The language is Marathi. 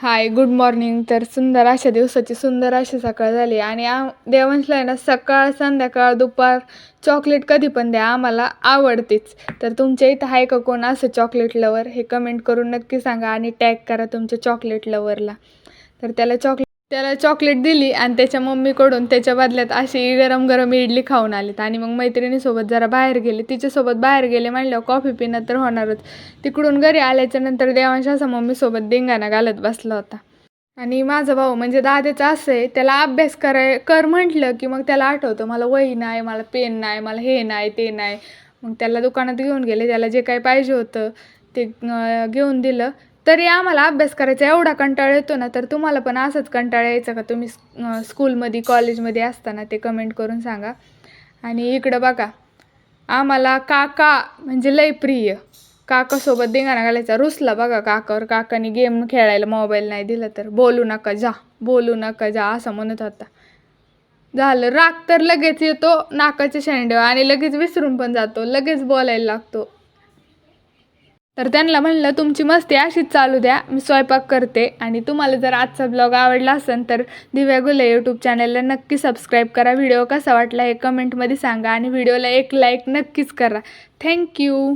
Hi good morning. तर सुंदर अशा दिवसाची सुंदर अशी सकाळ झाली. आणि आ देवांशला आहे ना सकाळ संध्याकाळ दुपार चॉकलेट कधी पण द्या आम्हाला आवडतेच. तर तुमच्या इथं आहे का कोण असं चॉकलेट लवर हे कमेंट करून नक्की सांगा आणि टॅग करा तुमच्या चॉकलेट लवरला तर त्याला चॉकलेट त्याला चॉकलेट दिली आणि त्याच्या मम्मीकडून त्याच्या बदल्यात अशी गरम गरम इडली खाऊन आलीत. आणि मग मैत्रिणीसोबत जरा बाहेर गेले. तिच्यासोबत बाहेर गेले म्हणल्यावर कॉफी पिणं तर होणारच. तिकडून घरी आल्याच्यानंतर देवांश असा मम्मीसोबत धिंगाणा घालत बसला होता. आणि माझा भाऊ म्हणजे दादाचं असं आहे त्याला अभ्यास कराय कर म्हटलं की मग त्याला आठवतं मला वही नाही मला पेन नाही मला हे नाही ते नाही. मग त्याला दुकानात घेऊन गेले. त्याला जे काही पाहिजे होतं ते घेऊन दिलं. तरी आम्हाला अभ्यास करायचा एवढा कंटाळा येतो ना तर तुम्हाला पण असंच कंटाळा यायचा का? तुम्ही स्कूलमध्ये कॉलेजमध्ये असताना ते कमेंट करून सांगा. आणि इकडं बघा आम्हाला काका म्हणजे लय प्रिय. काकासोबत दिंगाणा घालायचा. रुसला बघा काकावर. काकाने गेम खेळायला मोबाईल नाही दिला तर. बोलू नका जा बोलू नका जा असं म्हणत होता. झालं. राग तर लगेच येतो नाकाच्या शेंड्यावर आणि लगेच विसरून पण जातो. लगेच बोलायला लागतो. तर त्यांना म्हणलं तुमची मस्ती अशीच चालू द्या मी स्वयंपाक करते. आणि तुम्हाला जर आजचा ब्लॉग आवडला असेल तर दिव्या गुले यूट्यूब चॅनलला नक्की सबस्क्राईब करा. व्हिडिओ कसा वाटला हे कमेंटमध्ये सांगा आणि व्हिडिओला एक लाईक नक्कीच करा. थँक्यू